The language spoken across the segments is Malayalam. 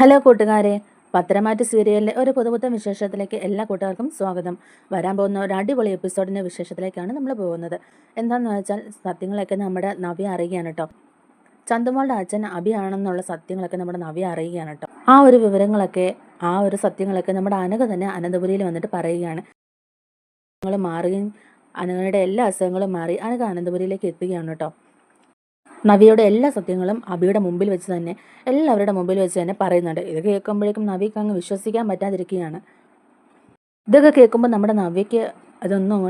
ഹലോ കൂട്ടുകാരെ. പത്തരമാറ്റ് സീരിയലിലെ ഒരു പുതുപുത്തൻ വിശേഷത്തിലേക്ക് എല്ലാ കൂട്ടുകാർക്കും സ്വാഗതം. വരാൻ പോകുന്ന ഒരു അടിപൊളി എപ്പിസോഡിന്റെ വിശേഷത്തിലേക്കാണ് നമ്മൾ പോകുന്നത്. എന്താണെന്ന് വെച്ചാൽ സത്യങ്ങളൊക്കെ നമ്മുടെ നവ്യ അറിയുകയാണ് കേട്ടോ. ചന്തുമോളുടെ അച്ഛൻ അഭിയാണെന്നുള്ള സത്യങ്ങളൊക്കെ നമ്മുടെ നവ്യ അറിയുകയാണ് കേട്ടോ. ആ ഒരു വിവരങ്ങളൊക്കെ ആ ഒരു സത്യങ്ങളൊക്കെ നമ്മുടെ അനഘ തന്നെ അനന്തപുരിയിൽ വന്നിട്ട് പറയുകയാണ്. മാറുകയും അനഘയുടെ എല്ലാ അസുഖങ്ങളും മാറി അനഘ അനന്തപുരിയിലേക്ക് എത്തുകയാണ് കേട്ടോ. നവിയുടെ എല്ലാ സത്യങ്ങളും അബിയുടെ മുമ്പിൽ വെച്ച് തന്നെ എല്ലാവരുടെ മുമ്പിൽ വെച്ച് തന്നെ പറയുന്നുണ്ട്. ഇത് കേൾക്കുമ്പോഴേക്കും നവിക്ക് അങ്ങ് വിശ്വസിക്കാൻ പറ്റാതിരിക്കുകയാണ്. ഇതൊക്കെ കേൾക്കുമ്പോൾ നമ്മുടെ നവ്യയ്ക്ക് അതൊന്നും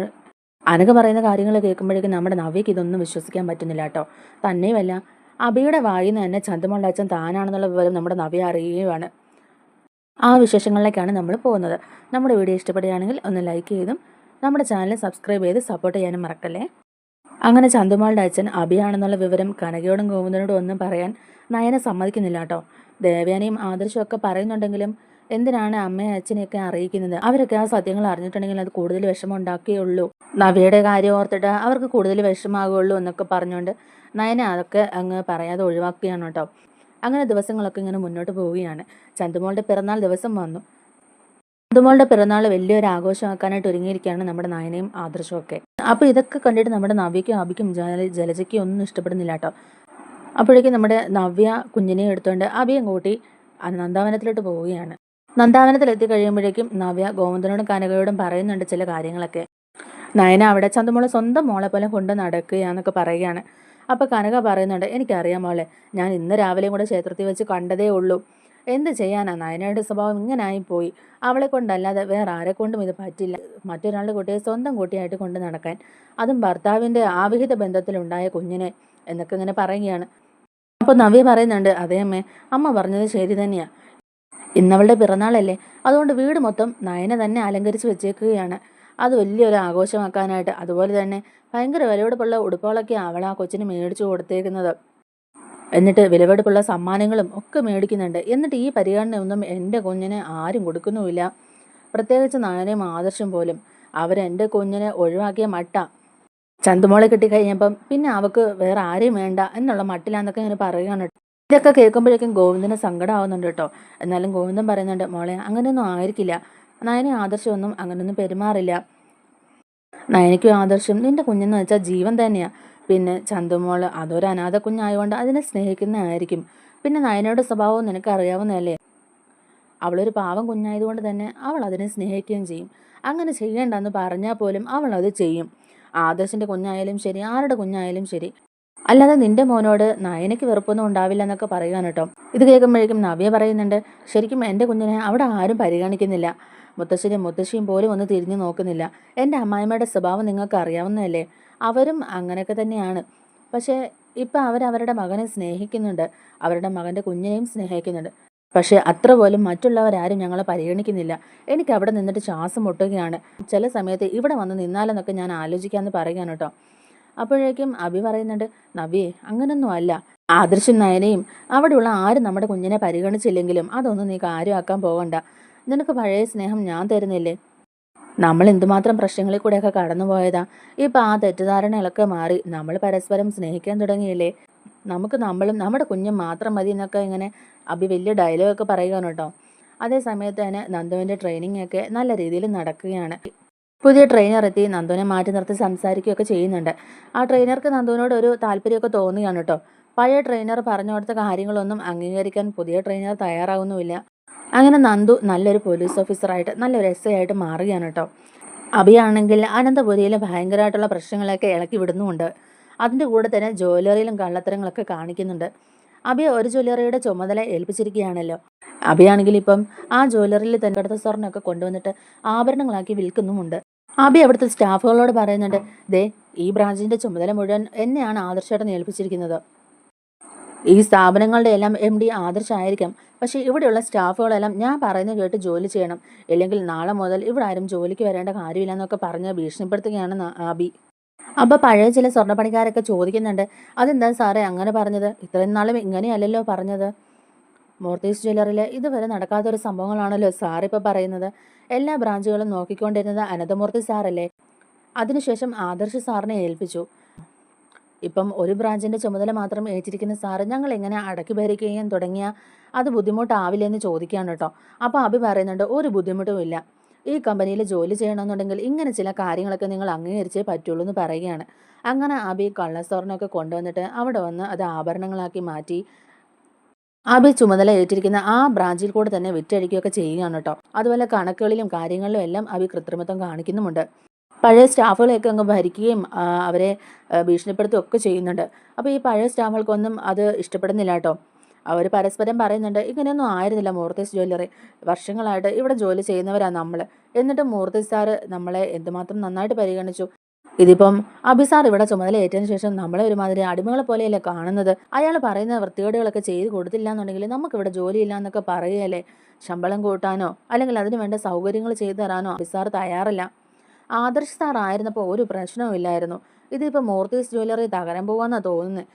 അനക പറയുന്ന കാര്യങ്ങൾ കേൾക്കുമ്പോഴേക്കും നമ്മുടെ നവ്യയ്ക്ക് ഇതൊന്നും വിശ്വസിക്കാൻ പറ്റുന്നില്ല കേട്ടോ. തന്നെയുമല്ല അബിയുടെ വായിൽ നിന്ന് തന്നെ ചന്തമുള്ള അച്ഛൻ താനാണെന്നുള്ള വിവരം നമ്മുടെ നവി അറിയുകയുമാണ്. ആ വിശേഷങ്ങളിലേക്കാണ് നമ്മൾ പോകുന്നത്. നമ്മുടെ വീഡിയോ ഇഷ്ടപ്പെടുകയാണെങ്കിൽ ഒന്ന് ലൈക്ക് ചെയ്തും നമ്മുടെ ചാനൽ സബ്സ്ക്രൈബ് ചെയ്ത് സപ്പോർട്ട് ചെയ്യാനും മറക്കല്ലേ? അങ്ങനെ ചന്തുമാളുടെ അച്ഛൻ അഭിയാണെന്നുള്ള വിവരം കനകയോടും ഗോവിന്ദനോടും ഒന്നും പറയാൻ നയന സമ്മതിക്കുന്നില്ല കേട്ടോ. ദേവയാനയും ആദർശവും ഒക്കെ പറയുന്നുണ്ടെങ്കിലും എന്തിനാണ് അമ്മയും അച്ഛനെയൊക്കെ അറിയിക്കുന്നത്? അവരൊക്കെ ആ സത്യങ്ങൾ അറിഞ്ഞിട്ടുണ്ടെങ്കിൽ അത് കൂടുതൽ വിഷമം ഉണ്ടാക്കുകയുള്ളൂ നവിയുടെ കാര്യം ഓർത്തിട്ട് അവർക്ക് കൂടുതൽ വിഷമാകുള്ളൂ എന്നൊക്കെ പറഞ്ഞുകൊണ്ട് നയന അതൊക്കെ അങ്ങ് പറയാതെ ഒഴിവാക്കുകയാണ് കേട്ടോ. അങ്ങനെ ദിവസങ്ങളൊക്കെ ഇങ്ങനെ മുന്നോട്ട് പോവുകയാണ്. ചന്തുമോളുടെ പിറന്നാൾ ദിവസം വന്നു. ചന്തുമോളുടെ പിറന്നാൾ വലിയൊരു ആഘോഷമാക്കാനായിട്ട് ഒരുങ്ങിയിരിക്കുകയാണ് നമ്മുടെ നായനയും ആദർശമൊക്കെ അപ്പൊ അപ്പോൾ ഇതൊക്കെ കണ്ടിട്ട് നമ്മുടെ നവ്യയ്ക്കും അബിക്കും ജലജയ്ക്കും ഒന്നും ഇഷ്ടപ്പെടുന്നില്ല കേട്ടോ. അപ്പോഴേക്കും നമ്മുടെ നവ്യ കുഞ്ഞിനെ എടുത്തുകൊണ്ട് അബിയും കൂട്ടി നന്ദാവനത്തിലോട്ട് പോവുകയാണ്. നന്ദാവനത്തിൽ എത്തി കഴിയുമ്പോഴേക്കും നവ്യ ഗോവിന്ദനോടും കനകയോടും പറയുന്നുണ്ട് ചില കാര്യങ്ങളൊക്കെ. നയന അവിടെ ചന്തമോളെ സ്വന്തം മോളെ പോലെ കൊണ്ട് നടക്കുകയാന്നൊക്കെ പറയുകയാണ്. അപ്പോൾ കനക പറയുന്നുണ്ട് എനിക്കറിയാം മോളെ ഞാൻ ഇന്ന് രാവിലെയും കൂടെ ക്ഷേത്രത്തിൽ വെച്ച് കണ്ടതേ ഉള്ളൂ. എന്ത് ചെയ്യാനാ? നയനയുടെ സ്വഭാവം ഇങ്ങനായി പോയി അവളെ കൊണ്ടല്ലാതെ വേറെ ആരെ കൊണ്ടും ഇത് പറ്റില്ല. മറ്റൊരാളുടെ കുട്ടിയെ സ്വന്തം കുട്ടിയായിട്ട് കൊണ്ട് നടക്കാൻ. അതും ഭർത്താവിന്റെ ആവിഹിത ബന്ധത്തിലുണ്ടായ കുഞ്ഞിനെ എന്നൊക്കെ ഇങ്ങനെ പറയുകയാണ്. അപ്പോൾ നവ്യ പറയുന്നുണ്ട് അതേ അമ്മേ അമ്മ പറഞ്ഞത് ശരി തന്നെയാ. ഇന്നവളുടെ പിറന്നാളല്ലേ? അതുകൊണ്ട് വീട് മൊത്തം നയന തന്നെ അലങ്കരിച്ച് വെച്ചേക്കുകയാണ്. അത് വലിയൊരു ആഘോഷമാക്കാനായിട്ട്. അതുപോലെ തന്നെ ഭയങ്കര വിലയോടുള്ള ഉടുപ്പുകളൊക്കെ അവൾ ആ കൊച്ചിന് മേടിച്ചു കൊടുത്തേക്കുന്നത്. എന്നിട്ട് വിലവെടുപ്പുള്ള സമ്മാനങ്ങളും ഒക്കെ മേടിക്കുന്നുണ്ട്. എന്നിട്ട് ഈ പരിഗണനയൊന്നും എന്റെ കുഞ്ഞിന് ആരും കൊടുക്കുന്നുമില്ല. പ്രത്യേകിച്ച് നായനെയും ആദർശം പോലും. അവരെന്റെ കുഞ്ഞിനെ ഒഴിവാക്കിയ മട്ട ചന്തുമോളെ കിട്ടിക്കഴിഞ്ഞപ്പം പിന്നെ അവക്ക് വേറെ ആരെയും വേണ്ട എന്നുള്ള മട്ടിലാന്നൊക്കെ ഇങ്ങനെ പറയുകയാണ് ഇതൊക്കെ കേൾക്കുമ്പോഴേക്കും ഗോവിന്ദന് സങ്കടമാവുന്നുണ്ട് കേട്ടോ. എന്നാലും ഗോവിന്ദൻ പറയുന്നുണ്ട് മോളെ അങ്ങനെയൊന്നും ആയിരിക്കില്ല. നയനെ ആദർശമൊന്നും അങ്ങനെയൊന്നും പെരുമാറില്ല. നയനയ്ക്കും ആദർശം നിന്റെ കുഞ്ഞെന്ന് വെച്ചാൽ ജീവൻ തന്നെയാ. പിന്നെ ചന്തുമോൾ അതൊരു അനാഥ കുഞ്ഞായതുകൊണ്ട് അതിനെ സ്നേഹിക്കുന്നതായിരിക്കും. പിന്നെ നയനയുടെ സ്വഭാവം നിനക്ക് അറിയാവുന്നതല്ലേ അവളൊരു പാവം കുഞ്ഞായതുകൊണ്ട് തന്നെ അവൾ അതിനെ സ്നേഹിക്കുകയും ചെയ്യും. അങ്ങനെ ചെയ്യേണ്ടെന്ന് പറഞ്ഞാൽ പോലും അവൾ അത് ചെയ്യും. ആദർശിന്റെ കുഞ്ഞായാലും ശരി ആരുടെ കുഞ്ഞായാലും ശരി. അല്ലാതെ നിന്റെ മോനോട് നയനയ്ക്ക് വെറുപ്പൊന്നും ഉണ്ടാവില്ല എന്നൊക്കെ പറയുകയാണ് കേട്ടോ. ഇത് കേൾക്കുമ്പോഴേക്കും നവ്യ പറയുന്നുണ്ട് ശരിക്കും എന്റെ കുഞ്ഞിനെ അവിടെ ആരും പരിഗണിക്കുന്നില്ല. മുത്തശ്ശിയും മുത്തശ്ശിയും പോലും ഒന്ന് തിരിഞ്ഞു നോക്കുന്നില്ല. എന്റെ അമ്മായിമ്മയുടെ സ്വഭാവം നിങ്ങൾക്ക് അറിയാവുന്നതല്ലേ അവരും അങ്ങനെയൊക്കെ തന്നെയാണ്. പക്ഷേ ഇപ്പം അവരവരുടെ മകനെ സ്നേഹിക്കുന്നുണ്ട്. അവരുടെ മകന്റെ കുഞ്ഞിനെയും സ്നേഹിക്കുന്നുണ്ട്. പക്ഷേ അത്ര പോലും മറ്റുള്ളവരാരും ഞങ്ങളെ പരിഗണിക്കുന്നില്ല. എനിക്ക് അവിടെ നിന്നിട്ട് ശ്വാസം മുട്ടുകയാണ്. ചില സമയത്ത് ഇവിടെ വന്ന് നിന്നാലെന്നൊക്കെ ഞാൻ ആലോചിക്കാമെന്ന് പറയുകയാണ് കേട്ടോ. അപ്പോഴേക്കും അഭി പറയുന്നുണ്ട് നവ്യേ അങ്ങനൊന്നും അല്ല. ആദർശം നയനയും അവിടെയുള്ള ആരും നമ്മുടെ കുഞ്ഞിനെ പരിഗണിച്ചില്ലെങ്കിലും അതൊന്നും നീ കാര്യമാക്കാൻ പോകണ്ട. നിനക്ക് പഴയ സ്നേഹം ഞാൻ തരുന്നില്ലേ? നമ്മൾ എന്തുമാത്രം പ്രശ്നങ്ങളിൽ കൂടെയൊക്കെ കടന്നു പോയതാ ഇപ്പം ആ തെറ്റിദ്ധാരണകളൊക്കെ മാറി നമ്മൾ പരസ്പരം സ്നേഹിക്കാൻ തുടങ്ങിയില്ലേ? നമുക്ക് നമ്മളും നമ്മുടെ കുഞ്ഞും മാത്രം മതി എന്നൊക്കെ ഇങ്ങനെ അഭി വലിയ ഡയലോഗൊക്കെ പറയുകയാണ് കേട്ടോ. അതേ സമയത്ത് തന്നെ നന്ദുവിന്റെ ട്രെയിനിങ് ഒക്കെ നല്ല രീതിയിൽ നടക്കുകയാണ്. പുതിയ ട്രെയിനർ എത്തി നന്ദുവിനെ മാറ്റി നിർത്തി സംസാരിക്കുകയൊക്കെ ചെയ്യുന്നുണ്ട്. ആ ട്രെയിനർക്ക് നന്ദുവിനോട് ഒരു താല്പര്യമൊക്കെ തോന്നുകയാണ് കേട്ടോ. പഴയ ട്രെയിനർ പറഞ്ഞു കൊടുത്ത കാര്യങ്ങളൊന്നും അംഗീകരിക്കാൻ പുതിയ ട്രെയിനർ തയ്യാറാകുന്നുമില്ല അങ്ങനെ നന്ദു നല്ലൊരു പോലീസ് ഓഫീസറായിട്ട് നല്ലൊരു എസ് ഐ ആയിട്ട് മാറുകയാണ് കേട്ടോ. അഭിയാണെങ്കിൽ അനന്തപുരിയിൽ ഭയങ്കരമായിട്ടുള്ള പ്രശ്നങ്ങളൊക്കെ ഇളക്കി വിടുന്നുമുണ്ട്. അതിന്റെ കൂടെ തന്നെ ജ്വല്ലറിയിലും കള്ളത്തരങ്ങളൊക്കെ കാണിക്കുന്നുണ്ട്. അഭി ഒരു ജ്വല്ലറിയുടെ ചുമതല ഏൽപ്പിച്ചിരിക്കുകയാണല്ലോ. അഭിയാണെങ്കിൽ ഇപ്പം ആ ജ്വല്ലറിയിൽ തന്നെ അടുത്ത സ്വർണമൊക്കെ കൊണ്ടുവന്നിട്ട് ആഭരണങ്ങളാക്കി വിൽക്കുന്നുമുണ്ട്. അഭി അവിടുത്തെ സ്റ്റാഫുകളോട് പറയുന്നുണ്ട് ദേ ഈ ബ്രാഞ്ചിന്റെ ചുമതല മുഴുവൻ എന്നെയാണ് ആദർശേട്ടൻ ഏൽപ്പിച്ചിരിക്കുന്നത്. ഈ സ്ഥാപനങ്ങളുടെ എല്ലാം എം ഡി ആദർശായിരിക്കാം പക്ഷേ ഇവിടെയുള്ള സ്റ്റാഫുകളെല്ലാം ഞാൻ പറയുന്നത് കേട്ട് ജോലി ചെയ്യണം. ഇല്ലെങ്കിൽ നാളെ മുതൽ ഇവിടെ ആരും ജോലിക്ക് വരേണ്ട കാര്യമില്ല എന്നൊക്കെ പറഞ്ഞ് ഭീഷണിപ്പെടുത്തുകയാണ് ആബി അപ്പോൾ പഴയ ചില സ്വർണപ്പണിക്കാരൊക്കെ ചോദിക്കുന്നുണ്ട്. അതെന്താ സാറേ അങ്ങനെ പറഞ്ഞത്? ഇത്രയും നാളും ഇങ്ങനെയല്ലല്ലോ പറഞ്ഞത്? മോർത്തീസ് ജ്വല്ലറിയിലെ ഇതുവരെ നടക്കാത്തൊരു സംഭവങ്ങളാണല്ലോ സാർ പറയുന്നത്. എല്ലാ ബ്രാഞ്ചുകളും നോക്കിക്കൊണ്ടിരുന്നത് അനന്തമൂർത്തി സാറല്ലേ? അതിനുശേഷം ആദർശ് സാറിനെ ഏൽപ്പിച്ചു. ഇപ്പം ഒരു ബ്രാഞ്ചിന്റെ ചുമതല മാത്രം ഏറ്റിരിക്കുന്ന സാറ് ഞങ്ങൾ എങ്ങനെ അടക്കി ഭരിക്കുകയും തുടങ്ങിയ അത് ബുദ്ധിമുട്ടാവില്ലെന്ന് ചോദിക്കുകയാണ് കേട്ടോ. അപ്പോൾ അഭി പറയുന്നുണ്ട് ഒരു ബുദ്ധിമുട്ടും ഇല്ല. ഈ കമ്പനിയിൽ ജോലി ചെയ്യണമെന്നുണ്ടെങ്കിൽ ഇങ്ങനെ ചില കാര്യങ്ങളൊക്കെ നിങ്ങൾ അംഗീകരിച്ചേ പറ്റുള്ളൂ എന്ന് പറയുകയാണ്. അങ്ങനെ അബി കള്ളസ്വർണമൊക്കെ കൊണ്ടുവന്നിട്ട് അവിടെ വന്ന് അത് ആഭരണങ്ങളാക്കി മാറ്റി അബി ചുമതല ഏറ്റിരിക്കുന്ന ആ ബ്രാഞ്ചിൽ കൂടെ തന്നെ വിറ്റഴിക്കുകയൊക്കെ ചെയ്യുകയാണ് കേട്ടോ. അതുപോലെ കണക്കുകളിലും കാര്യങ്ങളിലും എല്ലാം അബി കൃത്രിമത്വം കാണിക്കുന്നുമുണ്ട്. പഴയ സ്റ്റാഫുകളെയൊക്കെ അങ്ങ് ഭരിക്കുകയും അവരെ ഭീഷണിപ്പെടുത്തുകയും ഒക്കെ ചെയ്യുന്നുണ്ട്. അപ്പോൾ ഈ പഴയ സ്റ്റാഫുകൾക്കൊന്നും അത് ഇഷ്ടപ്പെടുന്നില്ല കേട്ടോ. അവർ പരസ്പരം പറയുന്നുണ്ട് ഇങ്ങനെയൊന്നും ആയിരുന്നില്ല മൂർത്തീസ് ജ്വല്ലറി. വർഷങ്ങളായിട്ട് ഇവിടെ ജോലി ചെയ്യുന്നവരാണ് നമ്മൾ എന്നിട്ട് മൂർത്തി സാർ നമ്മളെ എന്തുമാത്രം നന്നായിട്ട് പരിഗണിച്ചു. ഇതിപ്പം അഭിസാർ ഇവിടെ ചുമതല ഏറ്റതിന് ശേഷം നമ്മളെ ഒരുമാതിരി അടിമകളെ പോലെയല്ലേ കാണുന്നത്? അയാൾ പറയുന്ന വൃത്തികേടുകളൊക്കെ ചെയ്ത് കൊടുത്തില്ല എന്നുണ്ടെങ്കിൽ നമുക്കിവിടെ ജോലിയില്ല എന്നൊക്കെ പറയുകയല്ലേ? ശമ്പളം കൂട്ടാനോ അല്ലെങ്കിൽ അതിനു വേണ്ട സൗകര്യങ്ങൾ ചെയ്തു തരാനോ അഭിസാർ തയ്യാറല്ല. ആദർശ് സാർ ആയിരുന്നപ്പോൾ ഒരു പ്രശ്നവും ഇല്ലായിരുന്നു. ഇതിപ്പോൾ മൂർത്തീസ് ജ്വല്ലറി തകരം പോവാന്നാ തോന്നുന്നത്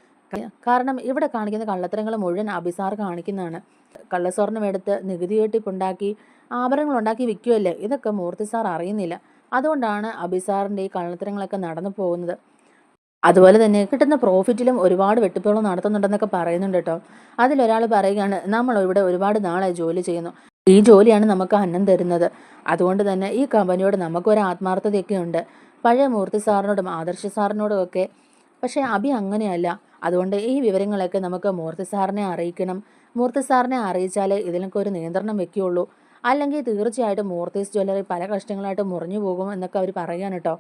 കാരണം ഇവിടെ കാണിക്കുന്ന കള്ളത്തരങ്ങൾ മുഴുവൻ അഭിസാർ കാണിക്കുന്നതാണ്. കള്ളസ്വർണം എടുത്ത് നികുതി വെട്ടിപ്പുണ്ടാക്കി ആഭരണങ്ങൾ ഉണ്ടാക്കി വിൽക്കുമല്ലേ ഇതൊക്കെ മൂർത്തി സാർ അറിയുന്നില്ല. അതുകൊണ്ടാണ് അഭിസാറിന്റെ ഈ കള്ളത്തരങ്ങളൊക്കെ നടന്നു പോകുന്നത്. അതുപോലെ തന്നെ കിട്ടുന്ന പ്രോഫിറ്റിലും ഒരുപാട് വെട്ടിപ്പുകൾ നടത്തുന്നുണ്ടെന്നൊക്കെ പറയുന്നുണ്ട് കേട്ടോ. അതിലൊരാൾ പറയുകയാണ് നമ്മൾ ഇവിടെ ഒരുപാട് നാളായി ജോലി ചെയ്യുന്നു. ഈ ജോലിയാണ് നമുക്ക് അന്നം തരുന്നത്. അതുകൊണ്ട് തന്നെ ഈ കമ്പനിയോട് നമുക്കൊരു ആത്മാർത്ഥതയൊക്കെ ഉണ്ട്. പഴയ മൂർത്തി സാറിനോടും ആദർശ സാറിനോടും ഒക്കെ പക്ഷേ അഭി അങ്ങനെയല്ല. അതുകൊണ്ട് ഈ വിവരങ്ങളൊക്കെ നമുക്ക് മൂർത്തി സാറിനെ അറിയിക്കണം. മൂർത്തി സാറിനെ അറിയിച്ചാലേ ഇതിനൊക്കെ ഒരു നിയന്ത്രണം വെക്കുകയുള്ളൂ. അല്ലെങ്കിൽ തീർച്ചയായിട്ടും മൂർത്തീസ് ജ്വല്ലറി പല കഷ്ടങ്ങളായിട്ട് മുറിഞ്ഞു പോകും എന്നൊക്കെ അവർ പറയുകയാണ് കേട്ടോ.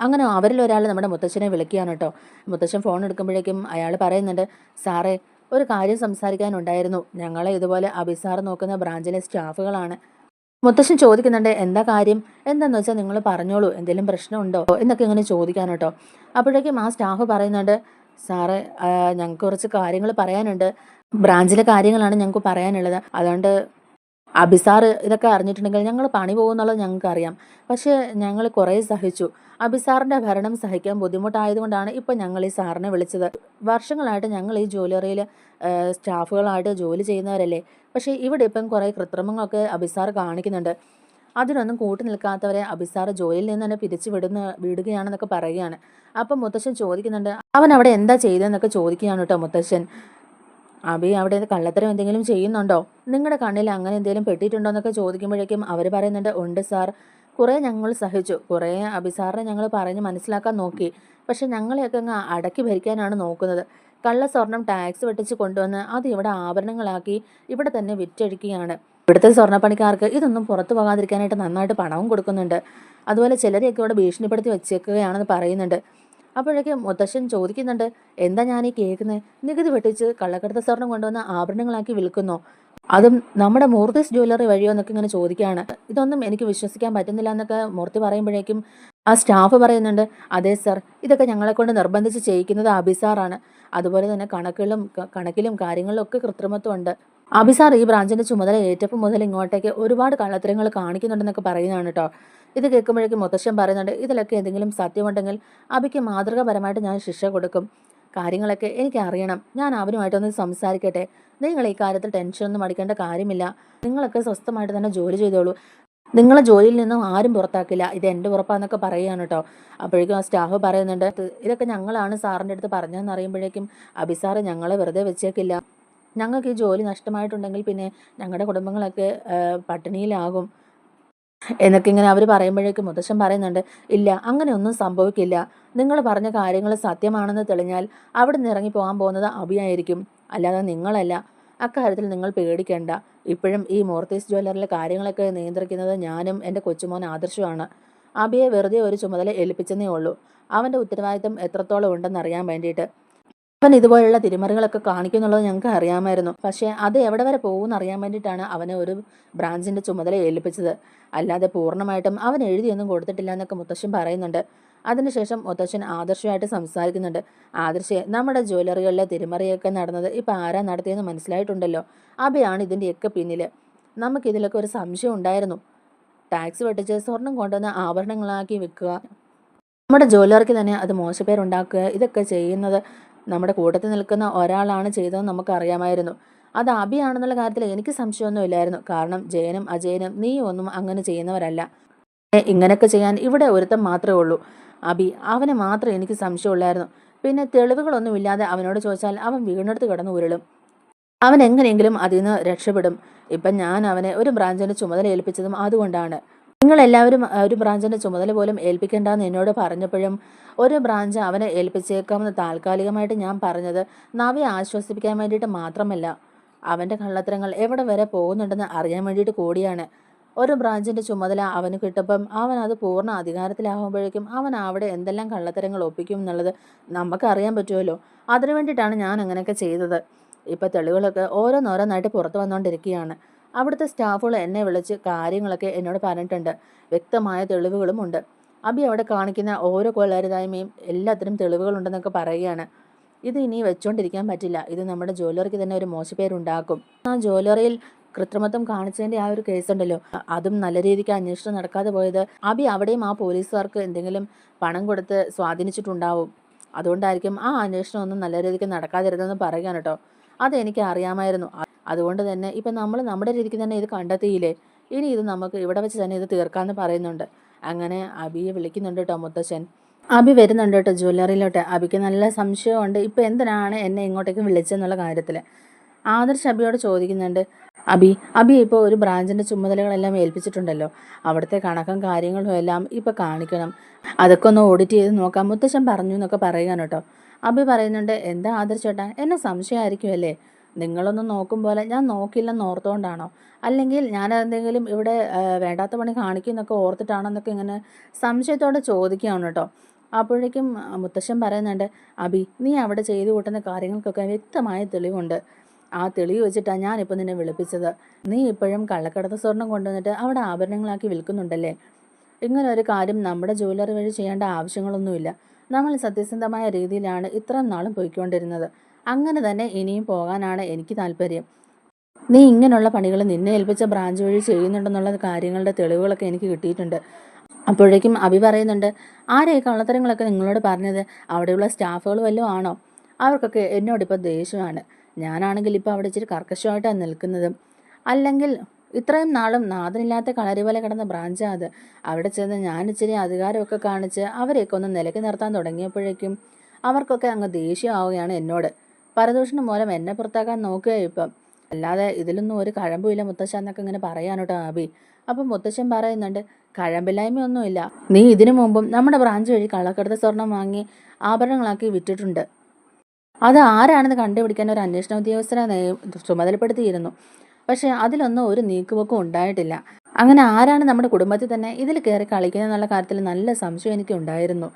അങ്ങനെ അവരിൽ ഒരാൾ നമ്മുടെ മുത്തച്ഛനെ വിളിക്കുകയാണ് കേട്ടോ. മുത്തച്ഛൻ ഫോൺ എടുക്കുമ്പോഴേക്കും അയാൾ പറയുന്നുണ്ട് സാറേ ഒരു കാര്യം സംസാരിക്കാനുണ്ടായിരുന്നു. ഞങ്ങളെ ഇതുപോലെ അഭിസാർ നോക്കുന്ന ബ്രാഞ്ചിലെ സ്റ്റാഫുകളാണ്. മുത്തശ്ശൻ ചോദിക്കുന്നുണ്ട് എന്താ കാര്യം? എന്താന്ന് വെച്ചാൽ നിങ്ങൾ പറഞ്ഞോളൂ എന്തെങ്കിലും പ്രശ്നമുണ്ടോ? എന്നൊക്കെ ഇങ്ങനെ ചോദിക്കാൻ കേട്ടോ. അപ്പോഴേക്കും ആ സ്റ്റാഫ് പറയുന്നുണ്ട് സാറേ ഞങ്ങൾക്ക് കുറച്ച് കാര്യങ്ങൾ പറയാനുണ്ട്. ബ്രാഞ്ചിലെ കാര്യങ്ങളാണ് ഞങ്ങൾക്ക് പറയാനുള്ളത്. അതുകൊണ്ട് അബിസാറ് ഇതൊക്കെ അറിഞ്ഞിട്ടുണ്ടെങ്കിൽ ഞങ്ങൾ പണി പോകുന്നുള്ളത് ഞങ്ങൾക്കറിയാം. പക്ഷേ ഞങ്ങൾ കുറേ സഹിച്ചു. അബിസാറിന്റെ ഭരണം സഹിക്കാൻ ബുദ്ധിമുട്ടായതുകൊണ്ടാണ് ഇപ്പം ഞങ്ങൾ ഈ സാറിനെ വിളിച്ചത്. വർഷങ്ങളായിട്ട് ഞങ്ങൾ ഈ ജ്വല്ലറിയിൽ സ്റ്റാഫുകളായിട്ട് ജോലി ചെയ്യുന്നവരല്ലേ? പക്ഷേ ഇവിടെ ഇപ്പം കുറേ കൃത്രിമങ്ങളൊക്കെ അബിസാർ കാണിക്കുന്നുണ്ട്. അതിനൊന്നും കൂട്ടു നിൽക്കാത്തവരെ അബിസാർ ജോലിയിൽ നിന്ന് തന്നെ പിരിച്ചു വിടുന്ന വിടുകയാണെന്നൊക്കെ പറയുകയാണ്. അപ്പം മുത്തശ്ശൻ ചോദിക്കുന്നുണ്ട് അവൻ അവിടെ എന്താ ചെയ്തതെന്നൊക്കെ ചോദിക്കുകയാണ് കേട്ടോ മുത്തശ്ശൻ. അബി അവിടെ കള്ളത്തരം എന്തെങ്കിലും ചെയ്യുന്നുണ്ടോ? നിങ്ങളുടെ കണ്ണിൽ അങ്ങനെ എന്തെങ്കിലും പെട്ടിട്ടുണ്ടോ എന്നൊക്കെ ചോദിക്കുമ്പോഴേക്കും അവർ പറയുന്നുണ്ട് ഉണ്ട് സാർ. കുറേ ഞങ്ങൾ സഹിച്ചു. കുറേ അബിസാറിനെ ഞങ്ങൾ പറഞ്ഞ് മനസ്സിലാക്കാൻ നോക്കി. പക്ഷെ ഞങ്ങളെയൊക്കെ അങ്ങ് അടക്കി ഭരിക്കാനാണ് നോക്കുന്നത്. കള്ള സ്വർണം ടാക്സ് വെട്ടിച്ച് കൊണ്ടുവന്ന് അത് ഇവിടെ ആഭരണങ്ങളാക്കി ഇവിടെ തന്നെ വിറ്റഴിക്കുകയാണ്. ഇവിടുത്തെ സ്വർണപ്പണിക്കാർക്ക് ഇതൊന്നും പുറത്തു പോകാതിരിക്കാനായിട്ട് നന്നായിട്ട് പണവും കൊടുക്കുന്നുണ്ട്. അതുപോലെ ചിലരെയൊക്കെ ഇവിടെ ഭീഷണിപ്പെടുത്തി വെച്ചേക്കുകയാണെന്ന് പറയുന്നുണ്ട്. അപ്പോഴേക്കും മുത്തശ്ശൻ ചോദിക്കുന്നുണ്ട് എന്താ ഞാൻ ഈ കേൾക്കുന്നത് നികുതി വെട്ടിച്ച് കള്ളക്കടത്ത സ്വർണം കൊണ്ടുവന്ന ആഭരണങ്ങളാക്കി വിൽക്കുന്നോ? അതും നമ്മുടെ മൂർത്തിസ് ജ്വല്ലറി വഴിയോ എന്നൊക്കെ ഇങ്ങനെ ചോദിക്കുകയാണ്. ഇതൊന്നും എനിക്ക് വിശ്വസിക്കാൻ പറ്റുന്നില്ല എന്നൊക്കെ മൂർത്തി പറയുമ്പോഴേക്കും ആ സ്റ്റാഫ് പറയുന്നുണ്ട് അതെ സർ ഇതൊക്കെ ഞങ്ങളെ കൊണ്ട് നിർബന്ധിച്ച് ചെയ്യിക്കുന്നത് അബിസാറാണ് അതുപോലെ തന്നെ കണക്കിലും കണക്കിലും കാര്യങ്ങളിലും ഒക്കെ കൃത്രിമത്വമുണ്ട്. അബിസാർ ഈ ബ്രാഞ്ചിന്റെ ചുമതല ഏറ്റപ്പം മുതൽ ഇങ്ങോട്ടേക്ക് ഒരുപാട് കള്ളത്തരങ്ങൾ കാണിക്കുന്നുണ്ടെന്നൊക്കെ പറയുന്നതാണ് കേട്ടോ ഇത് കേൾക്കുമ്പോഴേക്കും മുത്തശ്ശൻ പറയുന്നുണ്ട് ഇതിലൊക്കെ എന്തെങ്കിലും സത്യമുണ്ടെങ്കിൽ അബിക്ക് മാതൃകാപരമായിട്ട് ഞാൻ ശിക്ഷ കൊടുക്കും. കാര്യങ്ങളൊക്കെ എനിക്ക് അറിയണം. ഞാൻ അവനുമായിട്ടൊന്ന് സംസാരിക്കട്ടെ. നിങ്ങൾ ഈ കാര്യത്തിൽ ടെൻഷനൊന്നും അടിക്കേണ്ട കാര്യമില്ല. നിങ്ങളൊക്കെ സ്വസ്ഥമായിട്ട് തന്നെ ജോലി ചെയ്തോളൂ. നിങ്ങളെ ജോലിയിൽ നിന്നും ആരും പുറത്താക്കില്ല. ഇത് എന്റെ ഉറപ്പാന്നൊക്കെ പറയുകയാണ് കേട്ടോ. അപ്പോഴേക്കും ആ സ്റ്റാഫ് പറയുന്നുണ്ട് ഇതൊക്കെ ഞങ്ങളാണ് സാറിന്റെ അടുത്ത് പറഞ്ഞതെന്ന് അറിയുമ്പോഴേക്കും അബിസാറ് ഞങ്ങളെ വെറുതെ വെച്ചേക്കില്ല. ഞങ്ങൾക്ക് ഈ ജോലി നഷ്ടമായിട്ടുണ്ടെങ്കിൽ പിന്നെ ഞങ്ങളുടെ കുടുംബങ്ങളൊക്കെ പട്ടിണിയിലാകും. എന്നൊക്കെ ഇങ്ങനെ അവർ പറയുമ്പോഴേക്കും മുത്തശ്ശൻ പറയുന്നുണ്ട് ഇല്ല അങ്ങനെയൊന്നും സംഭവിക്കില്ല. നിങ്ങൾ പറഞ്ഞ കാര്യങ്ങൾ സത്യമാണെന്ന് തെളിഞ്ഞാൽ അവിടെ നിന്ന് ഇറങ്ങി പോകാൻ പോകുന്നത് അഭിയായിരിക്കും അല്ലാതെ നിങ്ങളല്ല. അക്കാര്യത്തിൽ നിങ്ങൾ പേടിക്കേണ്ട. ഇപ്പോഴും ഈ മോർത്തീസ് ജ്വല്ലറിലെ കാര്യങ്ങളൊക്കെ നിയന്ത്രിക്കുന്നത് ഞാനും എന്റെ കൊച്ചുമോൻ ആദർശമാണ് അബിയെ വെറുതെ ഒരു ചുമതല ഏൽപ്പിച്ചെന്നേ ഉള്ളൂ. അവന്റെ ഉത്തരവാദിത്തം എത്രത്തോളം ഉണ്ടെന്നറിയാൻ വേണ്ടിയിട്ട്. അവൻ ഇതുപോലുള്ള തിരിമറികളൊക്കെ കാണിക്കുന്നുള്ളത് ഞങ്ങൾക്ക് അറിയാമായിരുന്നു. പക്ഷേ അത് എവിടെ വരെ പോകുമെന്ന് അറിയാൻ വേണ്ടിയിട്ടാണ് അവനെ ഒരു ബ്രാഞ്ചിന്റെ ചുമതല ഏൽപ്പിച്ചത്. അല്ലാതെ പൂർണമായിട്ടും അവൻ എഴുതിയൊന്നും കൊടുത്തിട്ടില്ല എന്നൊക്കെ മുത്തശ്ശൻ പറയുന്നുണ്ട്. അതിനുശേഷം മുത്തശ്ശൻ ആദർശമായിട്ട് സംസാരിക്കുന്നുണ്ട്. ആദർശയെ നമ്മുടെ ജ്വല്ലറികളിലെ തിരിമറിയൊക്കെ നടന്നത് ഇപ്പം ആരാ നടത്തിയെന്ന് മനസ്സിലായിട്ടുണ്ടല്ലോ. അഭയാണ് ഇതിന്റെയൊക്കെ പിന്നിൽ. നമുക്കിതിലൊക്കെ ഒരു സംശയം ഉണ്ടായിരുന്നു. ടാക്സ് വെട്ടിച്ച് സ്വർണം കൊണ്ടുവന്ന് ആഭരണങ്ങളാക്കി വിൽക്കുക. നമ്മുടെ ജ്വല്ലറിക്ക് തന്നെ അത് മോശപ്പേരുണ്ടാക്കുക ഇതൊക്കെ ചെയ്യുന്നത് നമ്മുടെ കൂട്ടത്തിൽ നിൽക്കുന്ന ഒരാളാണ് ചെയ്തതെന്ന് നമുക്കറിയാമായിരുന്നു. അത് അബിയാണെന്നുള്ള കാര്യത്തിൽ എനിക്ക് സംശയമൊന്നും ഇല്ലായിരുന്നു കാരണം ജയനും അജയനും നീയും ഒന്നും അങ്ങനെ ചെയ്യുന്നവരല്ല. ഇങ്ങനെയൊക്കെ ചെയ്യാൻ ഇവിടെ ഒരുത്തം മാത്രമേ ഉള്ളൂ. അബി അവനെ മാത്രമേ എനിക്ക് സംശയമുള്ളായിരുന്നു. പിന്നെ തെളിവുകളൊന്നുമില്ലാതെ അവനോട് ചോദിച്ചാൽ അവൻ വീണെടുത്ത് കിടന്ന് ഉരുളും. അവൻ എങ്ങനെയെങ്കിലും അതിൽ നിന്ന് രക്ഷപ്പെടും. ഇപ്പം ഞാൻ അവനെ ഒരു ബ്രാഞ്ചിന്റെ ചുമതല ഏൽപ്പിച്ചതും അതുകൊണ്ടാണ്. നിങ്ങളെല്ലാവരും ഒരു ബ്രാഞ്ചിന്റെ ചുമതല പോലും ഏൽപ്പിക്കേണ്ടെന്ന് എന്നോട് പറഞ്ഞപ്പോഴും ഒരു ബ്രാഞ്ച് അവനെ ഏൽപ്പിച്ചേക്കാമെന്ന് താൽക്കാലികമായിട്ട് ഞാൻ പറഞ്ഞത് നവയെ ആശ്വസിപ്പിക്കാൻ വേണ്ടിയിട്ട് മാത്രമല്ല അവന്റെ കള്ളത്തരങ്ങൾ എവിടെ വരെ പോകുന്നുണ്ടെന്ന് അറിയാൻ വേണ്ടിയിട്ട് കൂടിയാണ്. ഒരു ബ്രാഞ്ചിന്റെ ചുമതല അവന് കിട്ടുമ്പം അവൻ അത് പൂർണ അധികാരത്തിലാകുമ്പോഴേക്കും അവൻ അവിടെ എന്തെല്ലാം കള്ളത്തരങ്ങൾ ഒപ്പിക്കും എന്നുള്ളത് നമുക്ക് അറിയാൻ പറ്റുമല്ലോ. അതിനു വേണ്ടിയിട്ടാണ് ഞാൻ അങ്ങനെയൊക്കെ ചെയ്തത്. ഇപ്പോൾ തെളിവുകളൊക്കെ ഓരോന്നോരോന്നായിട്ട് പുറത്തു വന്നുകൊണ്ടിരിക്കുകയാണ് അവിടുത്തെ സ്റ്റാഫുകൾ എന്നെ വിളിച്ച് കാര്യങ്ങളൊക്കെ എന്നോട് പറഞ്ഞിട്ടുണ്ട്. വ്യക്തമായ തെളിവുകളും ഉണ്ട്. അബി അവിടെ കാണിക്കുന്ന ഓരോ കൊള്ളരുതായ്മയും എല്ലാത്തിനും തെളിവുകളുണ്ടെന്നൊക്കെ പറയുകയാണ്. ഇത് ഇനി വെച്ചുകൊണ്ടിരിക്കാൻ പറ്റില്ല. ഇത് നമ്മുടെ ജ്വല്ലറിക്ക് തന്നെ ഒരു മോശപ്പേരുണ്ടാക്കും. ആ ജ്വല്ലറിയിൽ കൃത്രിമത്വം കാണിച്ചതിന്റെ ആ ഒരു കേസുണ്ടല്ലോ അതും നല്ല രീതിക്ക് അന്വേഷണം നടക്കാതെ പോയത് അബി അവിടെയും ആ പോലീസുകാർക്ക് എന്തെങ്കിലും പണം കൊടുത്ത് സ്വാധീനിച്ചിട്ടുണ്ടാവും. അതുകൊണ്ടായിരിക്കും ആ അന്വേഷണം ഒന്നും നല്ല രീതിക്ക് നടക്കാതിരുന്നതെന്ന് പറയുകയാണ് കേട്ടോ. അതെനിക്ക് അറിയാമായിരുന്നു. അതുകൊണ്ട് തന്നെ ഇപ്പം നമ്മൾ നമ്മുടെ രീതിക്ക് തന്നെ ഇത് കണ്ടെത്തിയില്ലേ? ഇനി ഇത് നമുക്ക് ഇവിടെ വെച്ച് തന്നെ ഇത് തീർക്കാമെന്ന് പറയുന്നുണ്ട്. അങ്ങനെ അബിയെ വിളിക്കുന്നുണ്ട് കേട്ടോ മുത്തശ്ശൻ അബി വരുന്നുണ്ട് കേട്ടോ ജ്വല്ലറിയിലോട്ട്. അബിക്ക് നല്ല സംശയമുണ്ട്. ഇപ്പം എന്തിനാണ് എന്നെ ഇങ്ങോട്ടേക്ക് വിളിച്ചെന്നുള്ള കാര്യത്തിൽ ആദർശ് അബിയോട് ചോദിക്കുന്നുണ്ട്. അബി അബി ഇപ്പോൾ ഒരു ബ്രാഞ്ചിന്റെ ചുമതലകളെല്ലാം ഏൽപ്പിച്ചിട്ടുണ്ടല്ലോ. അവിടുത്തെ കണക്കും കാര്യങ്ങളും എല്ലാം ഇപ്പോൾ കാണിക്കണം. അതൊക്കെ ഒന്ന് ഓഡിറ്റ് ചെയ്ത് നോക്കാം. മുത്തശ്ശൻ പറഞ്ഞു എന്നൊക്കെ പറയുകയാണ് കേട്ടോ. അബി പറയുന്നുണ്ട് എന്താ ആദർശ് ചേട്ടാ? എന്നെ സംശയമായിരിക്കുമല്ലേ? നിങ്ങളൊന്നും നോക്കും പോലെ ഞാൻ നോക്കില്ലെന്ന് ഓർത്തുകൊണ്ടാണോ അല്ലെങ്കിൽ ഞാൻ എന്തെങ്കിലും ഇവിടെ വേണ്ടാത്ത പണി കാണിക്കുന്നൊക്കെ ഓർത്തിട്ടാണോ എന്നൊക്കെ ഇങ്ങനെ സംശയത്തോടെ ചോദിക്കുകയാണ് കേട്ടോ അപ്പോഴേക്കും മുത്തശ്ശൻ പറയുന്നുണ്ട് അബി നീ അവിടെ ചെയ്തു കൂട്ടുന്ന കാര്യങ്ങൾക്കൊക്കെ വ്യക്തമായ തെളിവുണ്ട്. ആ തെളിവ് വെച്ചിട്ടാണ് ഞാനിപ്പോൾ നിന്നെ വിളിപ്പിച്ചത്. നീ ഇപ്പോഴും കള്ളക്കടത്ത് സ്വർണം കൊണ്ടുവന്നിട്ട് അവിടെ ആഭരണങ്ങളാക്കി വിൽക്കുന്നുണ്ടല്ലേ? ഇങ്ങനെ ഒരു കാര്യം നമ്മുടെ ജ്വല്ലറി വഴി ചെയ്യേണ്ട ആവശ്യങ്ങളൊന്നുമില്ല. നമ്മൾ സത്യസന്ധമായ രീതിയിലാണ് ഇത്രയും നാളും പോയിക്കൊണ്ടിരുന്നത്. അങ്ങനെ തന്നെ ഇനിയും പോകാനാണ് എനിക്ക് താല്പര്യം. നീ ഇങ്ങനെയുള്ള പണികൾ നിന്നെ ഏൽപ്പിച്ച ബ്രാഞ്ച് വഴി ചെയ്യുന്നുണ്ടെന്നുള്ള കാര്യങ്ങളുടെ തെളിവുകളൊക്കെ എനിക്ക് കിട്ടിയിട്ടുണ്ട്. അപ്പോഴേക്കും അഭി പറയുന്നുണ്ട് ആരെയൊക്കെ കള്ളത്തരങ്ങളൊക്കെ നിങ്ങളോട് പറഞ്ഞത്? അവിടെയുള്ള സ്റ്റാഫുകൾ വല്ലതും ആണോ? അവർക്കൊക്കെ എന്നോടിപ്പോൾ ദേഷ്യമാണ്. ഞാനാണെങ്കിൽ ഇപ്പോൾ അവിടെ ഇച്ചിരി കർക്കശമായിട്ടാണ് നിൽക്കുന്നത്. അല്ലെങ്കിൽ ഇത്രയും നാളും നാഥനില്ലാത്ത കളരി പോലെ കിടന്ന ബ്രാഞ്ചാണ് അത്. അവിടെ ചെന്ന് ഞാൻ ഇച്ചിരി അധികാരമൊക്കെ കാണിച്ച് അവരെയൊക്കെ ഒന്ന് നിലയ്ക്ക് നിർത്താൻ തുടങ്ങിയപ്പോഴേക്കും അവർക്കൊക്കെ അങ്ങ് ദേഷ്യമാവുകയാണ് എന്നോട്. പരദൂഷണം മൂലം എന്നെ പുറത്താക്കാൻ നോക്കുക ഇപ്പം. അല്ലാതെ ഇതിലൊന്നും ഒരു കഴമ്പുമില്ല മുത്തശ്ശ എന്നൊക്കെ ഇങ്ങനെ പറയാൻ കേട്ടോ അബി അപ്പം മുത്തശ്ശൻ പറയുന്നുണ്ട് കഴമ്പില്ലായ്മയൊന്നുമില്ല. നീ ഇതിനു മുമ്പും നമ്മുടെ ബ്രാഞ്ച് വഴി കള്ളക്കടത്ത് സ്വർണം വാങ്ങി ആഭരണങ്ങളാക്കി വിറ്റിട്ടുണ്ട്. അത് ആരാണെന്ന് കണ്ടുപിടിക്കാൻ ഒരു അന്വേഷണ ഉദ്യോഗസ്ഥനെ ചുമതലപ്പെടുത്തിയിരുന്നു. പക്ഷേ അതിലൊന്നും ഒരു നീക്കുപോക്കും ഉണ്ടായിട്ടില്ല. അങ്ങനെ ആരാണ് നമ്മുടെ കുടുംബത്തിൽ തന്നെ ഇതിൽ കയറി കളിക്കുന്നത് എന്നുള്ള കാര്യത്തിൽ നല്ല സംശയം എനിക്ക് ഉണ്ടായിരുന്നു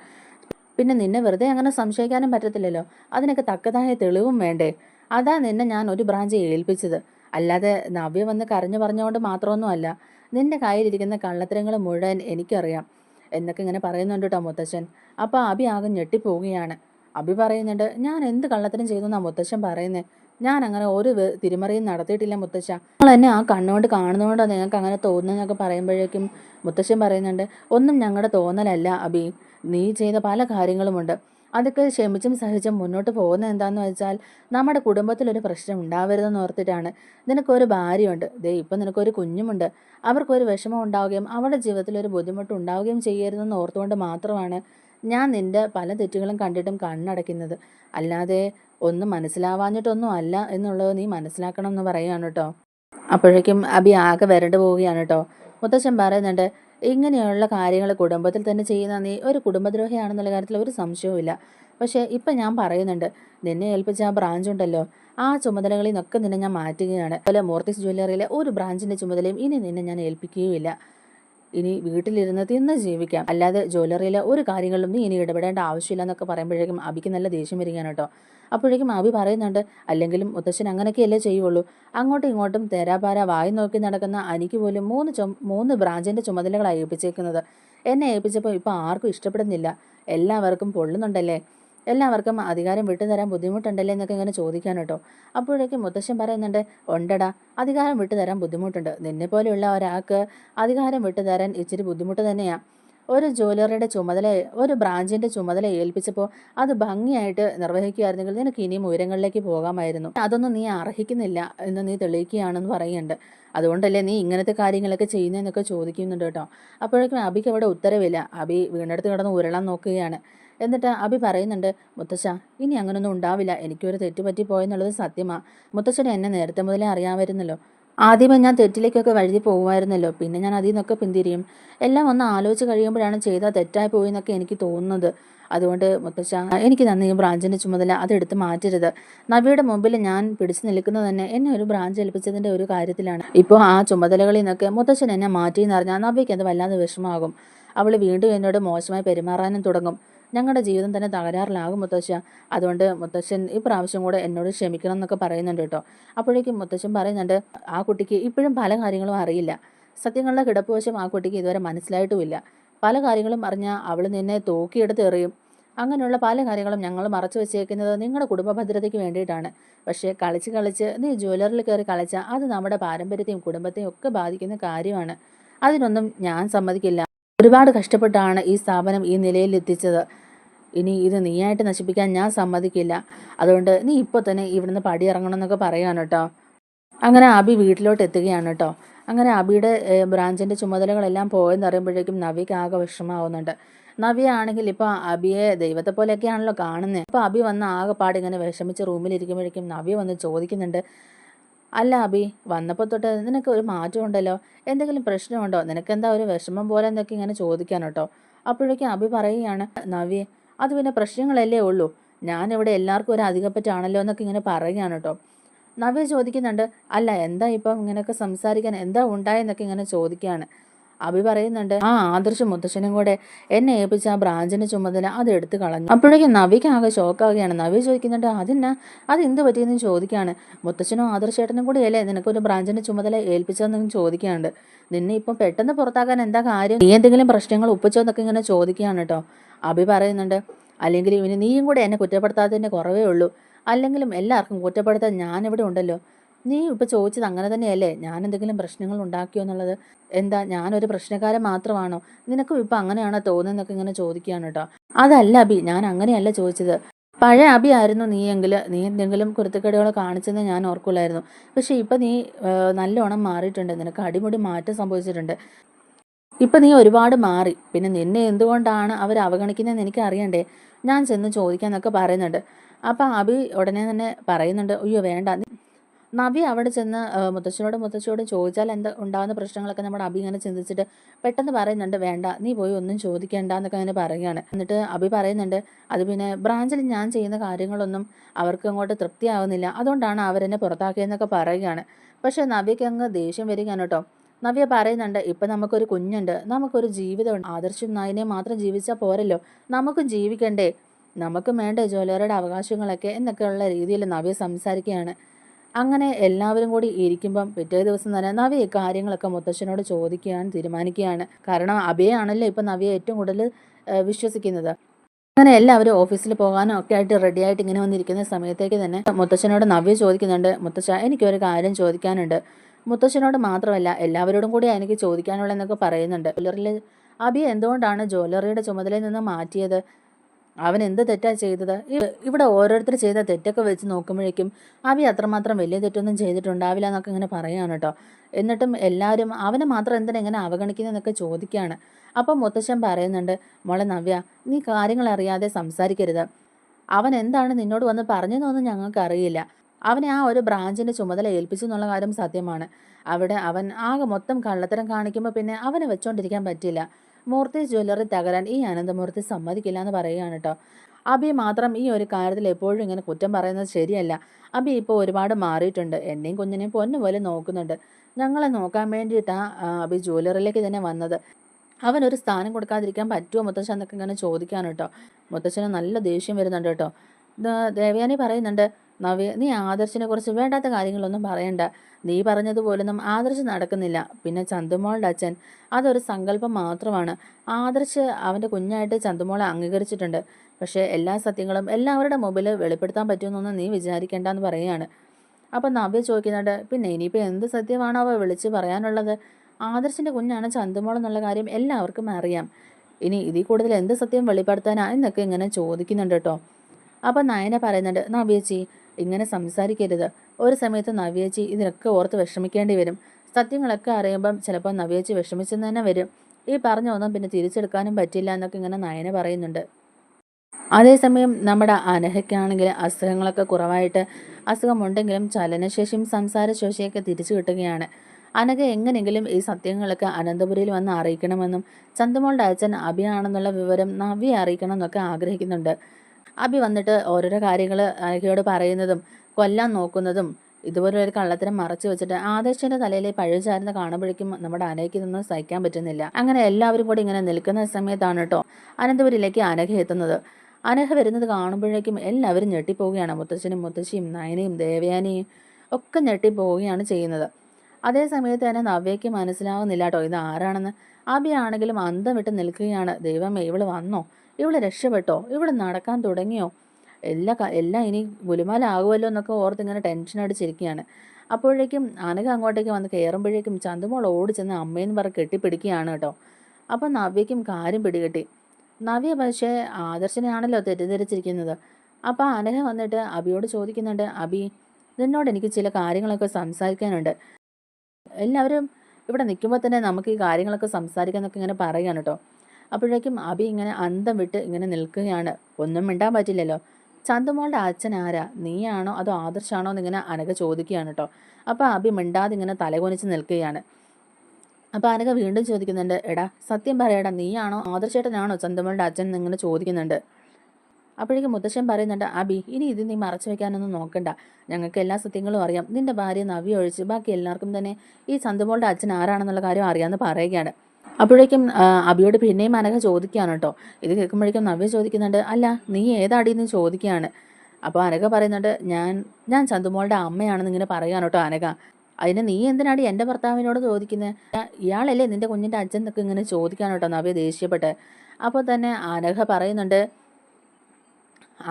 പിന്നെ നിന്നെ വെറുതെ അങ്ങനെ സംശയിക്കാനും പറ്റത്തില്ലല്ലോ. അതിനൊക്കെ തക്കതായ തെളിവും വേണ്ടേ? അതാ നിന്നെ ഞാൻ ഒരു ബ്രാഞ്ച് ഏൽപ്പിച്ചത്. അല്ലാതെ നവ്യ വന്ന് കരഞ്ഞു പറഞ്ഞുകൊണ്ട് മാത്രമൊന്നുമല്ല നിന്റെ കയ്യിലിരിക്കുന്ന കള്ളത്തരങ്ങൾ മുഴുവൻ എനിക്കറിയാം. എന്നൊക്കെ ഇങ്ങനെ പറയുന്നുണ്ട് കേട്ടോ മുത്തച്ഛൻ. അപ്പോൾ അബി ആകെ ഞെട്ടിപ്പോവുകയാണ്. അബി പറയുന്നുണ്ട് ഞാൻ എന്ത് കള്ളത്തരം ചെയ്തു എന്നാ മുത്തച്ഛൻ പറയുന്നത് ഞാൻ അങ്ങനെ ഒരു തിരിമറിയും നടത്തിയിട്ടില്ല മുത്തശ്ശ നിങ്ങൾ എന്നെ ആ കണ്ണുകൊണ്ട് കാണുന്നതുകൊണ്ടോ നിങ്ങൾക്ക് അങ്ങനെ തോന്നുന്നതെന്നൊക്കെ പറയുമ്പോഴേക്കും മുത്തശ്ശൻ പറയുന്നുണ്ട് ഒന്നും ഞങ്ങളുടെ തോന്നലല്ല അബി. നീ ചെയ്ത പല കാര്യങ്ങളുമുണ്ട്. അതൊക്കെ ക്ഷമിച്ചും സഹിച്ചും മുന്നോട്ട് പോകുന്ന എന്താണെന്ന് വെച്ചാൽ നമ്മുടെ കുടുംബത്തിലൊരു പ്രശ്നം ഉണ്ടാവരുതെന്ന് ഓർത്തിട്ടാണ്. നിനക്കൊരു ഭാര്യയുണ്ട്. ദേ ഇപ്പം നിനക്കൊരു കുഞ്ഞുമുണ്ട്. അവർക്കൊരു വിഷമം ഉണ്ടാവുകയും അവരുടെ ജീവിതത്തിൽ ഒരു ബുദ്ധിമുട്ട് ഉണ്ടാവുകയും ചെയ്യരുതെന്ന് ഓർത്തുകൊണ്ട് മാത്രമാണ് ഞാൻ നിന്റെ പല തെറ്റുകളും കണ്ടിട്ടും കണ്ണടയ്ക്കുന്നത്. അല്ലാതെ ഒന്നും മനസ്സിലാവാഞ്ഞിട്ടൊന്നും അല്ല എന്നുള്ളത് നീ മനസ്സിലാക്കണം എന്ന് പറയുകയാണ് കേട്ടോ. അപ്പോഴേക്കും അബി ആകെ വരണ്ടു പോവുകയാണ് കേട്ടോ. മുത്തച്ഛൻ പറയുന്നുണ്ട് ഇങ്ങനെയുള്ള കാര്യങ്ങൾ കുടുംബത്തിൽ തന്നെ ചെയ്യുന്ന നീ ഒരു കുടുംബദ്രോഹിയാണെന്നുള്ള കാര്യത്തിൽ ഒരു സംശയവുമില്ല. പക്ഷേ ഇപ്പം ഞാൻ പറയുന്നുണ്ട് നിന്നെ ഏൽപ്പിച്ച ആ ബ്രാഞ്ച് ഉണ്ടല്ലോ ആ ചുമതലകളിൽ നിന്നൊക്കെ നിന്നെ ഞാൻ മാറ്റുകയാണ്. അതുപോലെ മോർത്തിസ് ജ്വല്ലറിയിലെ ഒരു ബ്രാഞ്ചിന്റെ ചുമതലയും ഇനി നിന്നെ ഞാൻ ഏൽപ്പിക്കുകയുമില്ല. ഇനി വീട്ടിലിരുന്ന് തിന്ന് ജീവിക്കാം. അല്ലാതെ ജ്വല്ലറിയിലെ ഒരു കാര്യങ്ങളിലും നീ ഇനി ഇടപെടേണ്ട ആവശ്യമില്ല എന്നൊക്കെ പറയുമ്പോഴേക്കും അബിക്ക് നല്ല ദേഷ്യം വരികയാണ് കേട്ടോ. അപ്പോഴേക്കും അബി പറയുന്നുണ്ട് അല്ലെങ്കിലും മുത്തശ്ശൻ അങ്ങനെയൊക്കെയല്ലേ ചെയ്യുള്ളൂ. അങ്ങോട്ടും ഇങ്ങോട്ടും തേരാപാര വായി നോക്കി നടക്കുന്ന അനിക്ക് പോലും മൂന്ന് ചുമ മൂന്ന് ബ്രാഞ്ചിന്റെ ചുമതലകളാണ് ഏൽപ്പിച്ചേക്കുന്നത്. എന്നെ ഏൽപ്പിച്ചപ്പോൾ ഇപ്പോൾ ആർക്കും ഇഷ്ടപ്പെടുന്നില്ല. എല്ലാവർക്കും പൊള്ളുന്നുണ്ടല്ലേ? എല്ലാവർക്കും അധികാരം വിട്ടുതരാൻ ബുദ്ധിമുട്ടുണ്ടല്ലേ എന്നൊക്കെ ഇങ്ങനെ ചോദിക്കാൻ കേട്ടോ. അപ്പോഴേക്കും മുത്തശ്ശൻ പറയുന്നുണ്ട് ഉണ്ടടാ അധികാരം വിട്ടുതരാൻ ബുദ്ധിമുട്ടുണ്ട്. നിന്നെ പോലെയുള്ള ഒരാൾക്ക് അധികാരം വിട്ടുതരാൻ ഇച്ചിരി ബുദ്ധിമുട്ട് തന്നെയാണ് ഒരു ജ്വല്ലറിയുടെ ചുമതല ഒരു ബ്രാഞ്ചിന്റെ ചുമതല ഏൽപ്പിച്ചപ്പോൾ അത് ഭംഗിയായിട്ട് നിർവഹിക്കുകയായിരുന്നെങ്കിൽ നിനക്ക് ഇനിയും ഉയരങ്ങളിലേക്ക് പോകാമായിരുന്നു. അതൊന്നും നീ അർഹിക്കുന്നില്ല എന്ന് നീ തെളിയിക്കുകയാണെന്ന് പറയുന്നുണ്ട്. അതുകൊണ്ടല്ലേ നീ ഇങ്ങനത്തെ കാര്യങ്ങളൊക്കെ ചെയ്യുന്നതെന്നൊക്കെ ചോദിക്കുന്നുണ്ട് കേട്ടോ. അപ്പോഴേക്കും അബിക്ക് അവിടെ ഉത്തരവില്ല. അബി വീണ്ടെടുത്ത് കിടന്ന് ഉരുളാൻ നോക്കുകയാണ്. എന്നിട്ട് അഭി പറയുന്നുണ്ട് മുത്തശ്ശ ഇനി അങ്ങനൊന്നും ഉണ്ടാവില്ല. എനിക്കൊരു തെറ്റ് പറ്റിപ്പോയെന്നുള്ളത് സത്യമാണ് മുത്തശ്ശനെ എന്നെ നേരത്തെ മുതലേ അറിയാമായിരുന്നല്ലോ ആദ്യമേ ഞാൻ തെറ്റിലേക്കൊക്കെ വഴുതി പോകുമായിരുന്നല്ലോ പിന്നെ ഞാൻ അതിൽ നിന്നൊക്കെ പിന്തിരിയും. എല്ലാം ഒന്ന് ആലോചിച്ച് കഴിയുമ്പോഴാണ് ചെയ്താൽ തെറ്റായി പോയി എന്നൊക്കെ എനിക്ക് തോന്നുന്നത്. അതുകൊണ്ട് മുത്തശ്ശ എനിക്ക് തന്നെ ഈ ബ്രാഞ്ചിന്റെ ചുമതല അതെടുത്ത് മാറ്റരുത്. നവിയുടെ മുമ്പിൽ ഞാൻ പിടിച്ചു നിൽക്കുന്നത് തന്നെ എന്നെ ഒരു ബ്രാഞ്ച് ഏൽപ്പിച്ചതിന്റെ ഒരു കാര്യത്തിലാണ്. ഇപ്പോൾ ആ ചുമതലകളിൽ നിന്നൊക്കെ മുത്തശ്ശൻ എന്നെ മാറ്റി അറിഞ്ഞാൽ നവിക്ക് അത് വല്ലാതെ വിഷമമാകും. അവൾ വീണ്ടും എന്നോട് മോശമായി പെരുമാറാനും തുടങ്ങും. ഞങ്ങളുടെ ജീവിതം തന്നെ തകരാറിലാകും മുത്തശ്ശ അതുകൊണ്ട് മുത്തശ്ശൻ ഈ പ്രാവശ്യം കൂടെ എന്നോട് ക്ഷമിക്കണം എന്നൊക്കെ പറയുന്നുണ്ട് കേട്ടോ. അപ്പോഴേക്കും മുത്തശ്ശൻ പറയുന്നുണ്ട് ആ കുട്ടിക്ക് ഇപ്പോഴും പല കാര്യങ്ങളും അറിയില്ല. സത്യങ്ങളുടെ കിടപ്പുവശം ആ കുട്ടിക്ക് ഇതുവരെ മനസ്സിലായിട്ടുമില്ല. പല കാര്യങ്ങളും അറിഞ്ഞാൽ അവൾ നിന്നെ തൂക്കിയെടുത്ത് എറിയും. അങ്ങനെയുള്ള പല കാര്യങ്ങളും ഞങ്ങൾ മറച്ചു വെച്ചേക്കുന്നത് നിങ്ങളുടെ കുടുംബ ഭദ്രതയ്ക്ക് വേണ്ടിയിട്ടാണ്. പക്ഷേ കളിച്ച് കളിച്ച് നീ ജ്വല്ലറിൽ കയറി കളിച്ചാൽ അത് നമ്മുടെ പാരമ്പര്യത്തെയും കുടുംബത്തെയും ഒക്കെ ബാധിക്കുന്ന കാര്യമാണ്. അതിനൊന്നും ഞാൻ സമ്മതിക്കില്ല. ഒരുപാട് കഷ്ടപ്പെട്ടാണ് ഈ സ്ഥാപനം ഈ നിലയിൽ എത്തിച്ചത്. ഇനി ഇത് നീയായിട്ട് നശിപ്പിക്കാൻ ഞാൻ സമ്മതിക്കില്ല. അതുകൊണ്ട് നീ ഇപ്പോൾ തന്നെ ഇവിടുന്ന് പടി ഇറങ്ങണം എന്നൊക്കെ പറയാണ് കേട്ടോ. അങ്ങനെ അബി വീട്ടിലോട്ട് എത്തുകയാണ് കേട്ടോ. അങ്ങനെ അബിയുടെ ബ്രാഞ്ചിന്റെ ചുമതലകളെല്ലാം പോയെന്ന് അറിയുമ്പോഴേക്കും നവിക്ക് ആകെ വിഷമാവുന്നുണ്ട് നവ്യ ആണെങ്കിൽ ഇപ്പോൾ അബിയെ ദൈവത്തെ പോലെയൊക്കെയാണല്ലോ കാണുന്നത് അപ്പോൾ അബി വന്ന് ആകെപ്പാട് ഇങ്ങനെ വിഷമിച്ച് റൂമിലിരിക്കുമ്പോഴേക്കും നവി വന്ന് ചോദിക്കുന്നുണ്ട് അല്ല അബി വന്നപ്പോൾ തൊട്ട് നിനക്ക് ഒരു മാറ്റം ഉണ്ടല്ലോ. എന്തെങ്കിലും പ്രശ്നമുണ്ടോ? നിനക്കെന്താ ഒരു വിഷമം പോലെ എന്നൊക്കെ ഇങ്ങനെ ചോദിക്കാൻ കേട്ടോ. അപ്പോഴേക്കും അബി പറയുകയാണ് നവ്യ അത് പിന്നെ പ്രശ്നങ്ങളല്ലേ ഉള്ളൂ. ഞാനിവിടെ എല്ലാവർക്കും ഒരു അധികപ്പറ്റാണല്ലോ എന്നൊക്കെ ഇങ്ങനെ പറയുകയാണ് കേട്ടോ. നവ്യ ചോദിക്കുന്നുണ്ട് അല്ല എന്താ ഇപ്പം ഇങ്ങനെയൊക്കെ സംസാരിക്കാൻ എന്താ ഉണ്ടായെന്നൊക്കെ ഇങ്ങനെ ചോദിക്കുകയാണ്. അഭി പറയുന്നുണ്ട് ആ ആദർശ മുത്തശ്ശനും കൂടെ എന്നെ ഏൽപ്പിച്ച ആ ബ്രാഞ്ചിന്റെ ചുമതല അത് എടുത്തു കളഞ്ഞു. അപ്പോഴേക്കും നവിക്ക് ആകെ ഷോക്കാവുകയാണ്. നവി ചോദിക്കുന്നുണ്ട് അതിനാ അത് എന്ത് പറ്റിയെന്ന് ചോദിക്കുകയാണ്. മുത്തശ്ശനും ആദർശേട്ടനും കൂടെ അല്ലേ നിനക്കൊരു ബ്രാഞ്ചിന്റെ ചുമതല ഏൽപ്പിച്ചതെന്ന് ചോദിക്കുകയാണ് നിന്നെ ഇപ്പം പെട്ടെന്ന് പുറത്താക്കാൻ എന്താ കാര്യം? നീ എന്തെങ്കിലും പ്രശ്നങ്ങൾ ഒപ്പിച്ചോ എന്നൊക്കെ ഇങ്ങനെ ചോദിക്കുകയാണ് കേട്ടോ. അഭി പറയുന്നുണ്ട് അല്ലെങ്കിൽ ഇവന് നീയും കൂടെ എന്നെ കുറ്റപ്പെടുത്താത്തതിന്റെ കുറവേ ഉള്ളൂ. അല്ലെങ്കിലും എല്ലാവർക്കും കുറ്റപ്പെടുത്താൻ ഞാനിവിടെ ഉണ്ടല്ലോ. നീ ഇപ്പോൾ ചോദിച്ചത് അങ്ങനെ തന്നെയല്ലേ? ഞാൻ എന്തെങ്കിലും പ്രശ്നങ്ങൾ ഉണ്ടാക്കിയോ എന്നുള്ളത്? എന്താ ഞാനൊരു പ്രശ്നക്കാരൻ മാത്രമാണോ? നിനക്കും ഇപ്പം അങ്ങനെയാണോ തോന്നുന്നതൊക്കെ ഇങ്ങനെ ചോദിക്കുകയാണ് കേട്ടോ. അതല്ല അബി ഞാൻ അങ്ങനെയല്ല ചോദിച്ചത്. പഴയ അബി ആയിരുന്നു നീ എങ്കിൽ നീ എന്തെങ്കിലും കുരുത്തക്കേടുകളോ കാണിച്ചെന്ന് ഞാൻ ഓർക്കുള്ളായിരുന്നു പക്ഷേ ഇപ്പം നീ നല്ലോണം മാറിയിട്ടുണ്ട്. നിനക്ക് അടിമുടി മാറ്റം സംഭവിച്ചിട്ടുണ്ട്. ഇപ്പൊ നീ ഒരുപാട് മാറി. പിന്നെ നിന്നെ എന്തുകൊണ്ടാണ് അവർ അവഗണിക്കുന്നതെന്ന് എനിക്ക് അറിയണ്ടേ? ഞാൻ ചെന്ന് ചോദിക്കാന്നൊക്കെ പറയുന്നുണ്ട്. അപ്പൊ അഭി ഉടനെ തന്നെ പറയുന്നുണ്ട് അയ്യോ വേണ്ട. നവി അവിടെ ചെന്ന് മുത്തശ്ശനോട് മുത്തശ്ശിയോട് ചോദിച്ചാൽ എന്താ ഉണ്ടാകുന്ന പ്രശ്നങ്ങളൊക്കെ നമ്മുടെ അഭി ഇങ്ങനെ ചിന്തിച്ചിട്ട് പെട്ടെന്ന് പറയുന്നുണ്ട് വേണ്ട നീ പോയി ഒന്നും ചോദിക്കേണ്ട എന്നൊക്കെ അങ്ങനെ പറയുകയാണ്. എന്നിട്ട് അഭി പറയുന്നുണ്ട് അത് പിന്നെ ബ്രാഞ്ചിൽ ഞാൻ ചെയ്യുന്ന കാര്യങ്ങളൊന്നും അവർക്ക് അങ്ങോട്ട് തൃപ്തിയാവുന്നില്ല. അതുകൊണ്ടാണ് അവരെന്നെ പുറത്താക്കിയെന്നൊക്കെ പറയുകയാണ്. പക്ഷേ നവിക്ക് അങ്ങ് ദേഷ്യം വരികയാണ് കേട്ടോ. നവ്യ പറയുന്നുണ്ട് ഇപ്പം നമുക്കൊരു കുഞ്ഞുണ്ട്. നമുക്കൊരു ജീവിതമുണ്ട്. ആദർശം നായനെ മാത്രം ജീവിച്ചാൽ പോരല്ലോ. നമുക്കും ജീവിക്കണ്ടേ. നമുക്കും വേണ്ടേ ജ്വല്ലറിയുടെ അവകാശങ്ങളൊക്കെ എന്നൊക്കെയുള്ള രീതിയിൽ നവ്യ സംസാരിക്കുകയാണ്. അങ്ങനെ എല്ലാവരും കൂടി ഇരിക്കുമ്പം പിറ്റേ ദിവസം തന്നെ നവ്യ കാര്യങ്ങളൊക്കെ മുത്തശ്ശനോട് ചോദിക്കാൻ തീരുമാനിക്കുകയാണ്. കാരണം അഭയാണല്ലോ ഇപ്പം നവ്യ ഏറ്റവും കൂടുതൽ വിശ്വസിക്കുന്നത്. അങ്ങനെ എല്ലാവരും ഓഫീസിൽ പോകാനും ഒക്കെ ആയിട്ട് റെഡി ആയിട്ട് ഇങ്ങനെ വന്നിരിക്കുന്ന സമയത്തേക്ക് തന്നെ മുത്തച്ഛനോട് നവ്യ ചോദിക്കുന്നുണ്ട് മുത്തച്ഛ എനിക്കൊരു കാര്യം ചോദിക്കാനുണ്ട്. മുത്തശ്ശനോട് മാത്രമല്ല എല്ലാവരോടും കൂടി എനിക്ക് ചോദിക്കാനുള്ള എന്നൊക്കെ പറയുന്നുണ്ട്. ജ്വല്ലറിയിൽ അബി എന്തുകൊണ്ടാണ് ജ്വല്ലറിയുടെ ചുമതലയിൽ നിന്ന് മാറ്റിയത്? അവൻ എന്ത് തെറ്റാ ചെയ്തത്? ഇവിടെ ഓരോരുത്തർ ചെയ്ത തെറ്റൊക്കെ വെച്ച് നോക്കുമ്പോഴേക്കും അവി അത്രമാത്രം വലിയ തെറ്റൊന്നും ചെയ്തിട്ടുണ്ടാവില്ല എന്നൊക്കെ ഇങ്ങനെ പറയുകയാണ് കേട്ടോ. എന്നിട്ടും എല്ലാവരും അവനെ മാത്രം എന്തിനാ ഇങ്ങനെ അവഗണിക്കുന്നതെന്നൊക്കെ ചോദിക്കുകയാണ്. അപ്പം മുത്തശ്ശൻ പറയുന്നുണ്ട് മോളെ നവ്യ നീ കാര്യങ്ങൾ അറിയാതെ സംസാരിക്കരുത്. അവൻ എന്താണ് നിന്നോട് വന്ന് പറഞ്ഞതെന്നൊന്നും ഞങ്ങൾക്ക് അറിയില്ല അവനെ ആ ഒരു ബ്രാഞ്ചിന്റെ ചുമതല ഏൽപ്പിച്ചു എന്നുള്ള കാര്യം സത്യമാണ്. അവിടെ അവൻ ആകെ മൊത്തം കള്ളത്തരം കാണിക്കുമ്പോൾ പിന്നെ അവനെ വെച്ചോണ്ടിരിക്കാൻ പറ്റില്ല. മൂർത്തി ജ്വല്ലറി തകരാൻ ഈ അനന്തമൂർത്തി സമ്മതിക്കില്ല എന്ന് പറയുകയാണ് കേട്ടോ അബി മാത്രം ഈ ഒരു കാര്യത്തിൽ എപ്പോഴും ഇങ്ങനെ കുറ്റം പറയുന്നത് ശരിയല്ല. അബി ഇപ്പോൾ ഒരുപാട് മാറിയിട്ടുണ്ട്. എന്നെയും കുഞ്ഞിനെയും പൊന്നുപോലെ നോക്കുന്നുണ്ട്. ഞങ്ങളെ നോക്കാൻ വേണ്ടിയിട്ടാണ് അബി ജ്വല്ലറിയിലേക്ക് തന്നെ വന്നത്. അവനൊരു സ്ഥാനം കൊടുക്കാതിരിക്കാൻ പറ്റുമോ മുത്തശ്ശൻ എന്നൊക്കെ ഇങ്ങനെ ചോദിക്കാൻ കേട്ടോ മുത്തശ്ശന് നല്ല ദേഷ്യം വരുന്നുണ്ട് കേട്ടോ ദേവയാനി പറയുന്നുണ്ട് നവ്യ നീ ആദർശിനെ കുറിച്ച് വേണ്ടാത്ത കാര്യങ്ങളൊന്നും പറയണ്ട. നീ പറഞ്ഞതുപോലൊന്നും ആദർശ് നടക്കുന്നില്ല. പിന്നെ ചന്തുമോളുടെ അച്ഛൻ അതൊരു സങ്കല്പം മാത്രമാണ്. ആദർശ് അവന്റെ കുഞ്ഞായിട്ട് ചന്തുമോളെ അംഗീകരിച്ചിട്ടുണ്ട്. പക്ഷേ എല്ലാ സത്യങ്ങളും എല്ലാവരുടെ മുമ്പിൽ വെളിപ്പെടുത്താൻ പറ്റുമെന്നൊന്നും നീ വിചാരിക്കേണ്ടെന്ന് പറയുകയാണ്. അപ്പം നവ്യ ചോദിക്കുന്നുണ്ട് പിന്നെ ഇനിയിപ്പോൾ എന്ത് സത്യമാണോ അവ വിളിച്ച് പറയാനുള്ളത്? ആദർശിന്റെ കുഞ്ഞാണ് ചന്തുമോൾ എന്നുള്ള കാര്യം എല്ലാവർക്കും അറിയാം. ഇനി ഇതിൽ കൂടുതൽ എന്ത് സത്യം വെളിപ്പെടുത്താനാ? എന്നൊക്കെ ഇങ്ങനെ ചോദിക്കുന്നുണ്ട് കേട്ടോ. അപ്പം നയന പറയുന്നുണ്ട് നവ്യേച്ചി ഇങ്ങനെ സംസാരിക്കരുത്. ഒരു സമയത്ത് നവ്യേച്ചി ഇതിനൊക്കെ ഓർത്ത് വിഷമിക്കേണ്ടി വരും. സത്യങ്ങളൊക്കെ അറിയുമ്പം ചിലപ്പോൾ നവ്യേച്ചി വിഷമിച്ചെന്ന് തന്നെ വരും. ഈ പറഞ്ഞ ഒന്നും പിന്നെ തിരിച്ചെടുക്കാനും പറ്റില്ല എന്നൊക്കെ ഇങ്ങനെ നയന പറയുന്നുണ്ട്. അതേസമയം നമ്മുടെ അനഹയ്ക്കാണെങ്കിൽ അസുഖങ്ങളൊക്കെ കുറവായിട്ട് അസുഖമുണ്ടെങ്കിലും ചലനശേഷിയും സംസാരശേഷിയൊക്കെ തിരിച്ചു കിട്ടുകയാണ്. അനഘ എങ്ങനെയെങ്കിലും ഈ സത്യങ്ങളൊക്കെ അനന്തപുരിയിൽ വന്ന് അറിയിക്കണമെന്നും ചന്തമോളുടെ അച്ഛൻ അഭിയാണെന്നുള്ള വിവരം നവ്യെ അറിയിക്കണം എന്നൊക്കെ ആഗ്രഹിക്കുന്നുണ്ട്. അഭി വന്നിട്ട് ഓരോരോ കാര്യങ്ങൾ അനഘയോട് പറയുന്നതും കൊല്ലാൻ നോക്കുന്നതും ഇതുപോലെ ഒരു കള്ളത്തരം മറച്ചു വെച്ചിട്ട് ആദേശിന്റെ തലയിലെ പഴുചാരുന്ന കാണുമ്പോഴേക്കും നമ്മുടെ അനയ്ക്ക് ഇതൊന്നും സഹിക്കാൻ പറ്റുന്നില്ല. അങ്ങനെ എല്ലാവരും കൂടി ഇങ്ങനെ നിൽക്കുന്ന സമയത്താണ് കേട്ടോ അനന്തപുരിയിലേക്ക് അനഘ എത്തുന്നത്. അനഘ വരുന്നത് കാണുമ്പോഴേക്കും എല്ലാവരും ഞെട്ടിപ്പോവുകയാണ്. മുത്തശ്ശനും മുത്തശ്ശിയും നയനയും ദേവയാനിയും ഒക്കെ ഞെട്ടിപ്പോവുകയാണ് ചെയ്യുന്നത്. അതേ സമയത്ത് തന്നെ നവ്യയ്ക്ക് മനസ്സിലാവുന്നില്ല കേട്ടോ ഇത് ആരാണെന്ന്. അഭിയാണെങ്കിലും അന്തം വിട്ട് നിൽക്കുകയാണ്. ദൈവമേ ഇവൾ വന്നോ? ഇവൾ രക്ഷപ്പെട്ടോ? ഇവിടെ നടക്കാൻ തുടങ്ങിയോ? എല്ലാ എല്ലാം ഇനി ഗുലുമാലാകുമല്ലോ എന്നൊക്കെ ഓർത്ത് ഇങ്ങനെ ടെൻഷൻ അടിച്ചിരിക്കുകയാണ്. അപ്പോഴേക്കും അനക അങ്ങോട്ടേക്ക് വന്ന് കയറുമ്പോഴേക്കും ചന്തുമോൾ ഓടി ചെന്ന് അമ്മയെന്ന് പറഞ്ഞ് കെട്ടിപ്പിടിക്കുകയാണ് കേട്ടോ. അപ്പം നവ്യയ്ക്കും കാര്യം പിടികെട്ടി. നവ്യ പക്ഷേ ആദർശനെയാണല്ലോ തെറ്റിദ്ധരിച്ചിരിക്കുന്നത്. അപ്പോൾ അനഘ വന്നിട്ട് അബിയോട് ചോദിക്കുന്നുണ്ട് അബി നിന്നോട് എനിക്ക് ചില കാര്യങ്ങളൊക്കെ സംസാരിക്കാനുണ്ട്. എല്ലാവരും ഇവിടെ നിൽക്കുമ്പോൾ തന്നെ നമുക്ക് ഈ കാര്യങ്ങളൊക്കെ സംസാരിക്കാന്നൊക്കെ ഇങ്ങനെ പറയുകയാണ് കേട്ടോ. അപ്പോഴേക്കും അബി ഇങ്ങനെ അന്തം വിട്ട് ഇങ്ങനെ നിൽക്കുകയാണ്. ഒന്നും മിണ്ടാൻ പറ്റില്ലല്ലോ. ചന്തുമോളുടെ അച്ഛൻ ആരാ? നീയാണോ അതോ ആദർശാണോ എന്നിങ്ങനെ അനഘ ചോദിക്കുകയാണ് കേട്ടോ അപ്പോൾ അബി മിണ്ടാതെ ഇങ്ങനെ തലകൊനിച്ച് നിൽക്കുകയാണ്. അപ്പോൾ അനഘ വീണ്ടും ചോദിക്കുന്നുണ്ട് എടാ സത്യം പറയടാ നീയാണോ ആദർശേട്ടനാണോ ചന്തുമോളുടെ അച്ഛൻ എന്നിങ്ങനെ ചോദിക്കുന്നുണ്ട്? അപ്പോഴേക്കും മുത്തശ്ശൻ പറയുന്നുണ്ട് അബി ഇനി ഇത് നീ മറച്ചു വെക്കാനൊന്നും നോക്കണ്ട. ഞങ്ങൾക്ക് എല്ലാ സത്യങ്ങളും അറിയാം. നിന്റെ ഭാര്യ നവി ഒഴിച്ച് ബാക്കി എല്ലാവർക്കും തന്നെ ഈ ചന്തുമോളുടെ അച്ഛൻ ആരാണെന്നുള്ള കാര്യം അറിയാമെന്ന് പറയുകയാണ്. അപ്പോഴേക്കും അബിയോട് പിന്നെയും അനഘ ചോദിക്കുകയാണ് കേട്ടോ. ഇത് കേൾക്കുമ്പോഴേക്കും നവ്യ ചോദിക്കുന്നുണ്ട് അല്ല നീ ഏതാടീന്ന് ചോദിക്കുകയാണ്? അപ്പോൾ അനഘ പറയുന്നുണ്ട് ഞാൻ ഞാൻ ചന്തുമോളുടെ അമ്മയാണെന്ന് ഇങ്ങനെ പറയാൻ കേട്ടോ അനഘ. അതിന് നീ എന്തിനാടി എന്റെ ഭർത്താവിനോട് ചോദിക്കുന്നത് ഇയാളല്ലേ നിന്റെ കുഞ്ഞിന്റെ അച്ഛൻ എന്നൊക്കെ ഇങ്ങനെ ചോദിക്കാൻ കേട്ടോ നവ്യ ദേഷ്യപ്പെട്ട്. അപ്പോൾ തന്നെ അനഘ പറയുന്നുണ്ട്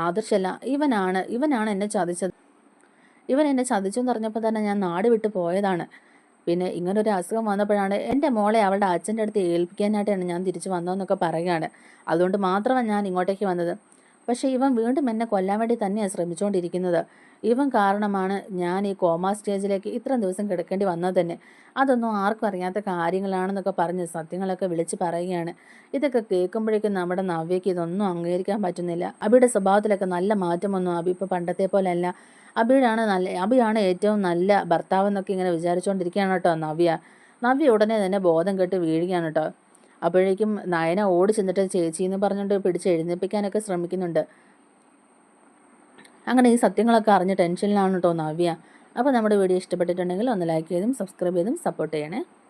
ആദർശല്ല ഇവനാണ് ഇവനാണ് എന്നെ ചതിച്ചത്. ഇവൻ എന്നെ ചതിച്ചു എന്ന് പറഞ്ഞപ്പോൾ തന്നെ ഞാൻ നാട് വിട്ടു പോയതാണ്. പിന്നെ ഇങ്ങനൊരു അസുഖം വന്നപ്പോഴാണ് എന്റെ മോളെ അവളുടെ അച്ഛന്റെ അടുത്ത് ഏൽപ്പിക്കാനായിട്ടാണ് ഞാൻ തിരിച്ചു വന്നതെന്നൊക്കെ പറയുകയാണ്. അതുകൊണ്ട് മാത്രമാണ് ഞാൻ ഇങ്ങോട്ടേക്ക് വന്നത്. പക്ഷേ ഇവൻ വീണ്ടും എന്നെ കൊല്ലാൻ വേണ്ടി തന്നെയാണ് ശ്രമിച്ചുകൊണ്ടിരിക്കുന്നത്. ഇവൻ കാരണമാണ് ഞാൻ ഈ കോമ സ്റ്റേജിലേക്ക് ഇത്രയും ദിവസം കിടക്കേണ്ടി വന്നത് തന്നെ. അതൊന്നും ആർക്കും അറിയാത്ത കാര്യങ്ങളാണെന്നൊക്കെ പറഞ്ഞ് സത്യങ്ങളൊക്കെ വിളിച്ച് പറയുകയാണ്. ഇതൊക്കെ കേൾക്കുമ്പോഴേക്കും നമ്മുടെ നവ്യയ്ക്ക് ഇതൊന്നും അംഗീകരിക്കാൻ പറ്റുന്നില്ല. അബിയുടെ സ്വഭാവത്തിലൊക്കെ നല്ല മാറ്റമൊന്നും അബി ഇപ്പോൾ പണ്ടത്തെ പോലെയല്ല. അബിയാണ് നല്ല അബിയാണ് ഏറ്റവും നല്ല ഭർത്താവ് എന്നൊക്കെ ഇങ്ങനെ വിചാരിച്ചുകൊണ്ടിരിക്കുകയാണ് കേട്ടോ നവ്യ. നവ്യ ഉടനെ തന്നെ ബോധം കെട്ട് വീഴുകയാണ് കേട്ടോ. അപ്പോഴേക്കും നയന ഓടി ചെന്നിട്ട് ചേച്ചി എന്ന് പറഞ്ഞുകൊണ്ട് പിടിച്ച് എഴുന്നേപ്പിക്കാനൊക്കെ ശ്രമിക്കുന്നുണ്ട്. അങ്ങനെ ഈ സത്യങ്ങളൊക്കെ അറിഞ്ഞ് ടെൻഷനിലാണ് കേട്ടോ നവ്യ. അപ്പോൾ നമ്മുടെ വീഡിയോ ഇഷ്ടപ്പെട്ടിട്ടുണ്ടെങ്കിൽ ഒന്ന് ലൈക്ക് ചെയ്തും സബ്സ്ക്രൈബ് ചെയ്തും സപ്പോർട്ട് ചെയ്യണേ.